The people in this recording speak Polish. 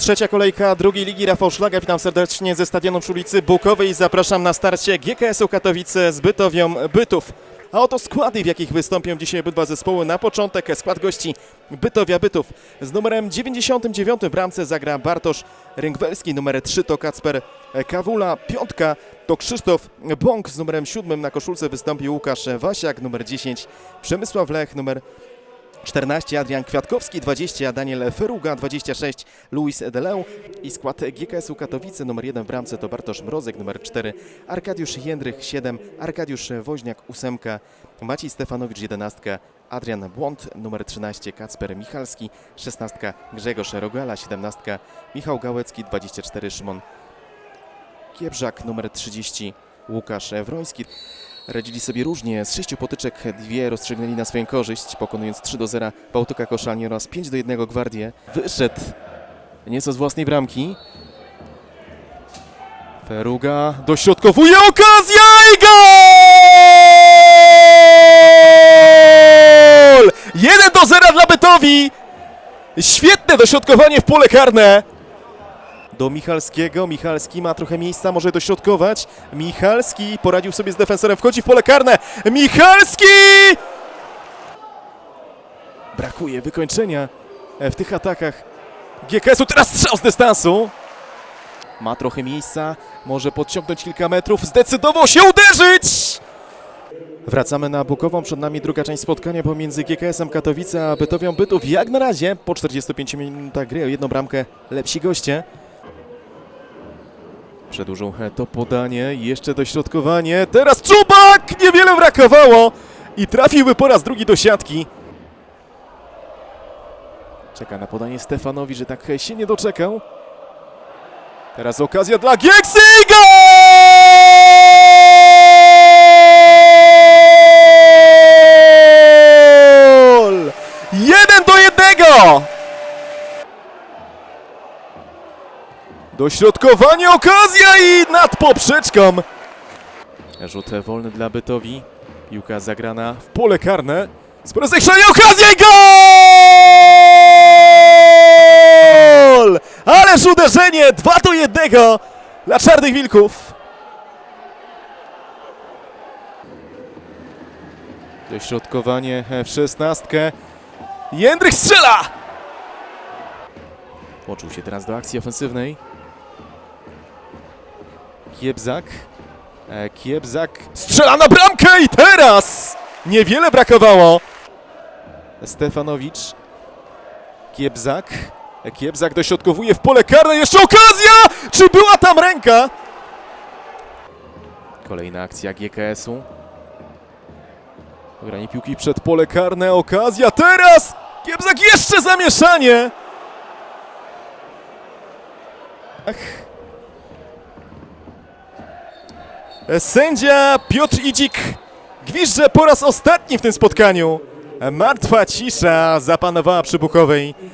Trzecia kolejka drugiej ligi Rafał Szlaga. Witam serdecznie ze stadionu przy ulicy Bukowej. Zapraszam na starcie GKS-u Katowice z Bytowią Bytów. A oto składy, w jakich wystąpią dzisiaj obydwa zespoły. Na początek skład gości Bytowia Bytów. Z numerem 99 w bramce zagra Bartosz Ręgwelski, numer 3 to Kacper Kawula, piątka to Krzysztof Bąk, z numerem 7 na koszulce wystąpi Łukasz Wasiak, numer 10 Przemysław Lech, numer 14 Adrian Kwiatkowski, 20 Daniel Feruga, 26 Luis Edeleu i skład GKS-u Katowice numer 1 w bramce to Bartosz Mrozek, numer 4 Arkadiusz Jędrych, 7 Arkadiusz Woźniak, 8 Maciej Stefanowicz, 11 Adrian Błąd, numer 13 Kacper Michalski, 16 Grzegorz Rogala, 17 Michał Gałecki, 24 Szymon Kiebrzak, numer 30 Łukasz Wroński. Radzili sobie różnie. Z sześciu potyczek dwie rozstrzygnęli na swoją korzyść, pokonując 3 do 0 Bałtyka Koszalnie oraz 5 do 1 Gwardię. Wyszedł nieco z własnej bramki. Feruga dośrodkowuje okazja i gol! 1 do 0 dla Bytowi! Świetne dośrodkowanie w pole karne do Michalskiego. Michalski ma trochę miejsca, może dośrodkować. Michalski poradził sobie z defensorem, wchodzi w pole karne. Michalski! Brakuje wykończenia w tych atakach GKS-u. Teraz strzał z dystansu. Ma trochę miejsca, może podciągnąć kilka metrów. Zdecydował się uderzyć! Wracamy na Bukową. Przed nami druga część spotkania pomiędzy GKS-em Katowice a Bytowią Bytów. Jak na razie po 45 minutach gry o jedną bramkę lepsi goście. Przedłużą to podanie, jeszcze dośrodkowanie. Teraz Czubak! Niewiele brakowało! I trafiłby po raz drugi do siatki. Czeka na podanie Stefanowi, że tak się nie doczekał. Teraz okazja dla Gieksy i gol! Dośrodkowanie, okazja i nad poprzeczką. Rzut wolny dla Bytowi. Piłka zagrana w pole karne. Sporo zechrzenia, okazja i gol! Ależ uderzenie, 2 do 1 dla Czarnych Wilków. Dośrodkowanie w szesnastkę. Jędrych strzela! Włączył się teraz do akcji ofensywnej. Kiebzak. E, Kiebzak strzela na bramkę i teraz niewiele brakowało. Stefanowicz. Kiebzak. E, Kiebzak dośrodkowuje w pole karne. Jeszcze okazja! Czy była tam ręka? Kolejna akcja GKS-u. Granie piłki przed pole karne. Okazja teraz! Kiebzak jeszcze zamieszanie! Ach. Sędzia Piotr Idzik gwizdże po raz ostatni w tym spotkaniu. Martwa cisza zapanowała przy Bukowej.